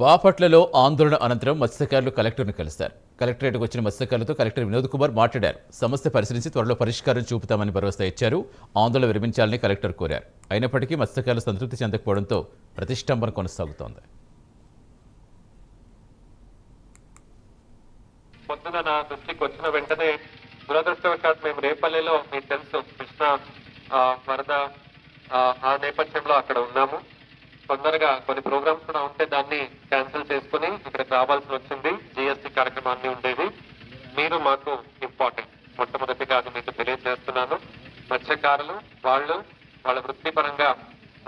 బాపట్లలో ఆందోళన అనంతరం మత్స్యకారులు కలెక్టర్ను కలిశారు. కలెక్టరేట్కు వచ్చిన మత్స్యకారులతో కలెక్టర్ వినోద్ కుమార్ మాట్లాడారు. సమస్య పరిశీలించి త్వరలో పరిష్కారం చూపుతామని భరోసా ఇచ్చారు. ఆందోళన విరమించాలని కలెక్టర్ కోరారు. అయినప్పటికీ మత్స్యకారులు సంతృప్తి చెందకపోవడంతో ప్రతిష్టంభన కొనసాగుతోంది. పొద్దున నా దృష్టికి వచ్చిన వెంటనే దురదృష్టవశాత్ మేము రేపల్లెలో మీకు తెలుసు కృష్ణ వరద ఆ నేపథ్యంలో అక్కడ ఉన్నాము. తొందరగా కొన్ని ప్రోగ్రామ్స్ కూడా ఉంటే దాన్ని క్యాన్సిల్ చేసుకుని ఇక్కడికి రావాల్సి వచ్చింది. జిఎస్టీ కార్యక్రమాన్ని ఉండేది. మీరు మాకు ఇంపార్టెంట్ మొట్టమొదటిగా అది మీకు తెలియజేస్తున్నాను. మత్స్యకారులు వాళ్ళు వాళ్ళ వృత్తిపరంగా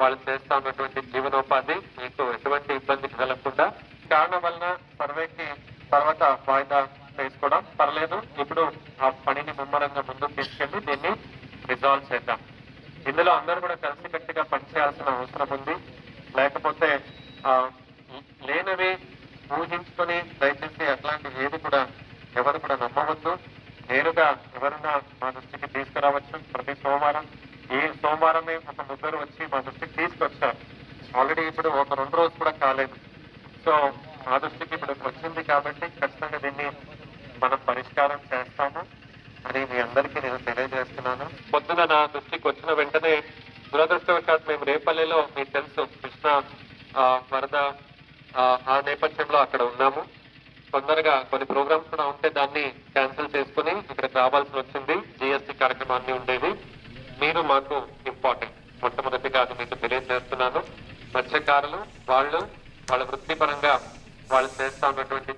వాళ్ళు చేస్తా ఉన్నటువంటి జీవనోపాధి మీకు ఎటువంటి ఇబ్బంది కలగకుండా కారణం వలన సర్వేకి తర్వాత వాయిదా వేసుకోవడం పర్లేదు. ఇప్పుడు ఆ పనిని ముమ్మరంగా ముందుకు తీసుకెళ్ళి దీన్ని రిజాల్వ్ చేద్దాం. ఇందులో అందరూ కూడా కలిసికట్టుగా పనిచేయాల్సిన అవసరం ఉంది. లేకపోతే లేనవి ఊహించుకొని దయచేసి అట్లాంటి ఏది కూడా ఎవరు కూడా నమ్మవద్దు. నేరుగా ఎవరైనా మా దృష్టికి తీసుకురావచ్చు. ప్రతి సోమవారం ఈ సోమవారమే ఒక ముగ్గురు వచ్చి మా దృష్టికి తీసుకొచ్చారు. ఆల్రెడీ ఇప్పుడు ఒక రెండు రోజు కూడా కాలేదు. సో మా దృష్టికి ఇప్పుడు వచ్చింది కాబట్టి ఖచ్చితంగా దీన్ని మనం పరిష్కారం చేస్తాము. అని మీ అందరికీ నేను తెలియజేస్తున్నాను. పొద్దున నా దృష్టికి వచ్చిన వెంటనే దురదృష్టవశాత్ మేము రేపల్లెలో మీకు తెలుసు వరద ఆ, ఆ నేపథ్యంలో అక్కడ ఉన్నాము. తొందరగా కొన్ని ప్రోగ్రామ్స్ కూడా ఉంటే దాన్ని క్యాన్సిల్ చేసుకుని ఇక్కడికి రావాల్సి వచ్చింది. జిఎస్టీ కార్యక్రమాన్ని ఉండేది. మీరు మాకు ఇంపార్టెంట్. మొట్టమొదటిగా అది మీకు తెలియజేస్తున్నాను. మత్స్యకారులు వాళ్ళు వాళ్ళ వృత్తిపరంగా వాళ్ళు చేస్తా ఉన్నటువంటి